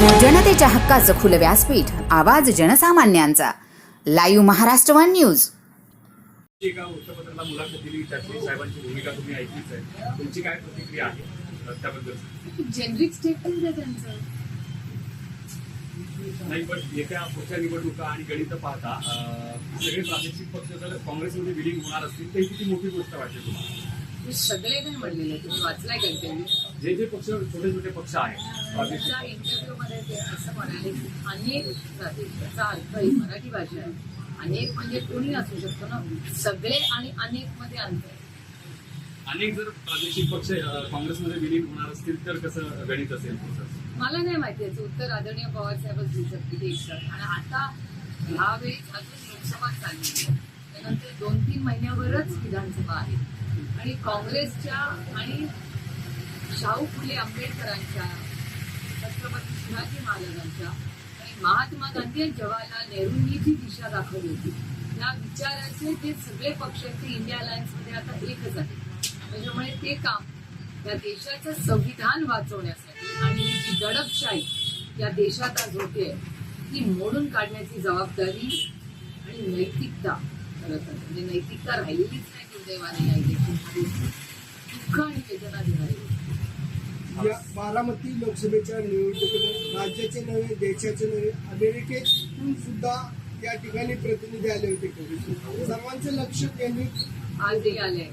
जनतेच्या हक्काचं खुलं व्यासपीठ आवाज जनसामान्यांचा. Live Maharashtra one news. एका वृत्तपत्राला मुलाखत दिली त्यातली साहेबांची भूमिका तुम्ही ऐकलीच आहे तुमची काय प्रतिक्रिया आहे अ, त्याबद्दल जेनरिक स्टेटमेंट आहे त्यांचं. नाही पण येत्या पुढच्या निवडणुका आणि गणित पाहता सगळे प्रादेशिक पक्ष जर काँग्रेसमध्ये विलीन होणार असतील तर ही किती मोठी गोष्ट वाटते तुम्हाला? मी सगळे नाही म्हणलेले तुम्ही वाचलाय का जे जे पक्ष छोटे छोटे पक्ष आहेत. असं म्हणाले अनेक त्याचा अर्थ ही मराठी भाषा आहे. अनेक म्हणजे कोणी असू शकतो ना? सगळे आणि अनेकमध्ये अंतर. अनेक जर प्रादेशिक पक्ष काँग्रेसमध्ये विलीन होणार असतील तर कसं गणित असेल? मला नाही माहिती याचं उत्तर आदरणीय पवार साहेबच देऊ शकतील आणि आता ह्यावेळेस अजून लोकसभा चालली आहे त्यानंतर दोन तीन महिन्यावरच विधानसभा आहे. आणि काँग्रेसच्या आणि शाहू फुले आंबेडकरांच्या छत्रपती शिवाजी महाराजांच्या आणि महात्मा गांधी जवाहरलाल नेहरूंनी जी दिशा दाखवली होती. त्या विचाराचे ते सगळे पक्ष ते इंडिया अलायन्समध्ये आता एकच आहे त्याच्यामुळे ते काम या देशाचं संविधान वाचवण्यासाठी आणि जी दडपशाही या देशात आज होते ती मोडून काढण्याची जबाबदारी आणि नैतिकता खरं तर म्हणजे नैतिकता राहिलेलीच नाही दुर्दैवाने या इलेक्शनमध्ये. दुःख आणि वेदना देणारी या बारामती लोकसभेच्या निवडणुकीत राज्याचे नव्हे देशाचे नव्हे अमेरिकेतून सुद्धा या ठिकाणी प्रतिनिधी आले होते. सर्वांचं लक्ष केंद्रित आज ते आले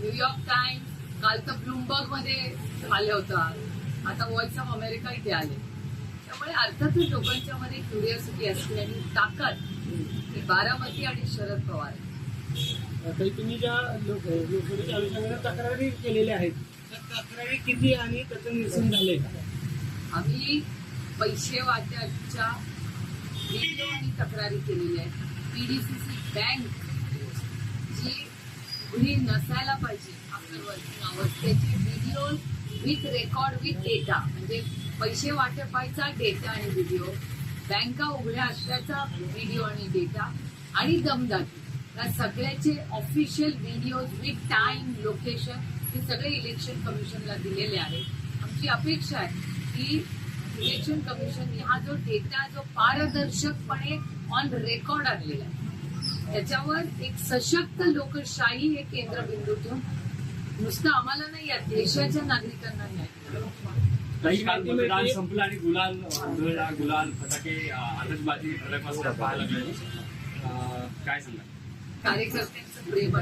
न्यूयॉर्क टाइम्स काल तर ब्लूमबर्गमध्ये आले होता. आता व्हॉइस ऑफ अमेरिका इथे आले. त्यामुळे अर्थातच लोकांच्या मध्ये क्युरियोसिटी असते आणि ताकद ही बारामती आणि शरद पवार. तुम्ही ज्या लोक लोकसभेच्या अनुषंगाने तक्रारी केलेल्या आहेत तक्रारी किती आणि त्याचं निसून झाले आम्ही पैसे वाट्याच्या व्हिडिओ आणि तक्रारी केलेल्या आहेत. पीडीसीसी बँक जी गुन्हे नसायला पाहिजे आफ्टर वर्किंग आवर्स त्याची video with record with data म्हणजे पैसे वाटपायचा डेटा आणि व्हिडिओ बँका उघड्या असल्याचा व्हिडिओ आणि डेटा आणि दमदाटी. या सगळ्याचे official video with time location हे सगळे इलेक्शन कमिशनला दिलेले आहेत. आमची अपेक्षा आहे की इलेक्शन कमिशनने हा जो डेटा जो पारदर्शकपणे ऑन रेकॉर्ड आणलेला आहे. त्याच्यावर एक सशक्त लोकशाही हे केंद्रबिंदू ठेवून नुसतं आम्हाला नाही या देशाच्या नागरिकांना न्याय मिळावा. काही काल मतदान संपलं आणि गुलाल उधळला गुलाल फटाके अ, आतषबाजी फटाकपासून पाहायला मिळाली अ, काय सांगा कार्यकर्त्यांचं प्रेम